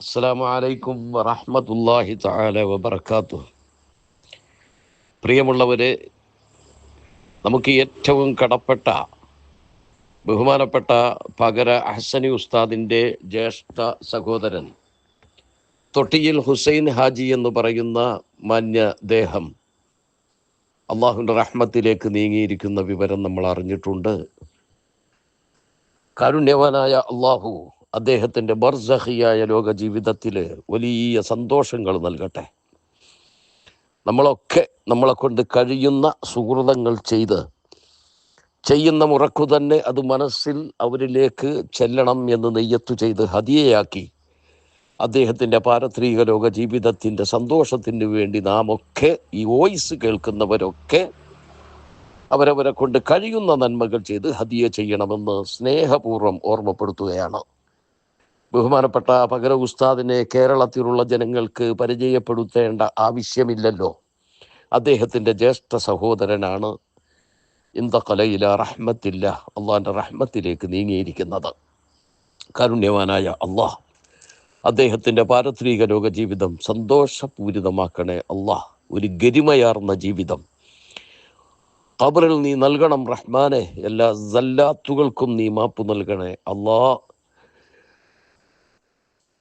അസ്സാം വലൈക്കും വറഹമത്തല്ലാഹി താല വബർക്കാത്തു പ്രിയമുള്ളവരെ നമുക്ക് ഏറ്റവും കടപ്പെട്ട ബഹുമാനപ്പെട്ട പകര അഹസനി ഉസ്താദിന്റെ ജ്യേഷ്ഠ സഹോദരൻ തൊട്ടിയിൽ ഹുസൈൻ ഹാജി എന്ന് പറയുന്ന മാന്യ ദേഹം അള്ളാഹുവിന്റെ റഹ്മത്തിലേക്ക് നീങ്ങിയിരിക്കുന്ന വിവരം നമ്മൾ അറിഞ്ഞിട്ടുണ്ട്. കാരുണ്യവാനായ അള്ളാഹു അദ്ദേഹത്തിന്റെ ബർസഹിയായ ലോക ജീവിതത്തിൽ വലിയ സന്തോഷങ്ങൾ നൽകട്ടെ. നമ്മളൊക്കെ നമ്മളെ കൊണ്ട് കഴിയുന്ന സുഹൃതങ്ങൾ ചെയ്ത് ചെയ്യുന്ന മുറക്കു തന്നെ അത് മനസ്സിൽ അവരിലേക്ക് ചെല്ലണം എന്ന് നെയ്യത്തു ചെയ്ത് ഹതിയയാക്കി അദ്ദേഹത്തിന്റെ പാരത്രിക ലോക ജീവിതത്തിന്റെ സന്തോഷത്തിന് വേണ്ടി നാം ഒക്കെ ഈ വോയിസ് കേൾക്കുന്നവരൊക്കെ അവരവരെ കൊണ്ട് കഴിയുന്ന നന്മകൾ ചെയ്ത് ഹദിയ ചെയ്യണമെന്ന് സ്നേഹപൂർവം ഓർമ്മപ്പെടുത്തുകയാണ്. ബഹുമാനപ്പെട്ട പകര ഉസ്താദിനെ കേരളത്തിലുള്ള ജനങ്ങൾക്ക് പരിചയപ്പെടുത്തേണ്ട ആവശ്യമില്ലല്ലോ. അദ്ദേഹത്തിന്റെ ജ്യേഷ്ഠ സഹോദരനാണ് ഇന്ദക്കലയില റഹ്മത്തില്ല അള്ളാഹിന്റെ റഹ്മത്തിലേക്ക് നീങ്ങിയിരിക്കുന്നത്. കാരുണ്യവാനായ അള്ളാഹ് അദ്ദേഹത്തിന്റെ പാരത്രിക ലോക ജീവിതം സന്തോഷപൂരിതമാക്കണേ അള്ളാഹ് ഒരു ഗരിമയാർന്ന ജീവിതം. ഖബറിൽ നീ നൽകണം റഹ്മാനെ എല്ലാ സല്ലാത്തുകൾക്കും നീ മാപ്പ് നൽകണേ അള്ളാ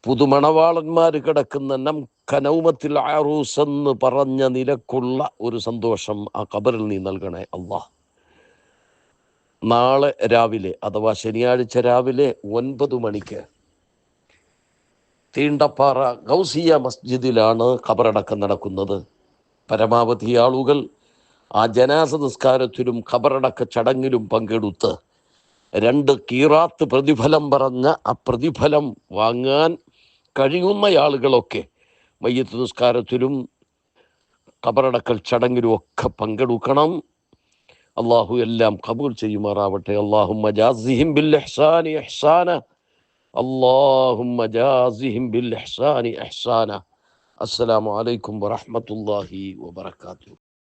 പുതുമണവാളന്മാർ കിടക്കുന്ന നം കനൗമത്തിൽ ആറൂസ് എന്ന് പറഞ്ഞ നിലക്കുള്ള ഒരു സന്തോഷം ആ കബറിൽ നീ നൽകണേ അള്ളാഹ് നാളെ രാവിലെ അഥവാ ശനിയാഴ്ച രാവിലെ ഒൻപത് മണിക്ക് തീണ്ടപ്പാറ ഗൗസിയ മസ്ജിദിലാണ് ഖബറടക്കം നടക്കുന്നത്. പരമാവധി ആളുകൾ ആ ജനാസ നിസ്കാരത്തിലും ഖബറടക്ക ചടങ്ങിലും പങ്കെടുത്ത് രണ്ട് കീറാത്ത് പ്രതിഫലം പറഞ്ഞ ആ പ്രതിഫലം വാങ്ങാൻ കഴിയുന്നയാളുകളൊക്കെ മയ്യത്ത് നിസ്കാരത്തിലും കബറടക്കൽ ചടങ്ങിലും ഒക്കെ പങ്കെടുക്കണം. അള്ളാഹു എല്ലാം കബൂൽ ചെയ്യുമാറാവട്ടെ. അള്ളാഹും മജാസിഹിം ബിൽ എഹ്സാനി മജാസിഹിം ബിൽ അസ്സലാമു അലൈക്കും വറഹ്മത്തുള്ളാഹി വബർക്കാത്തു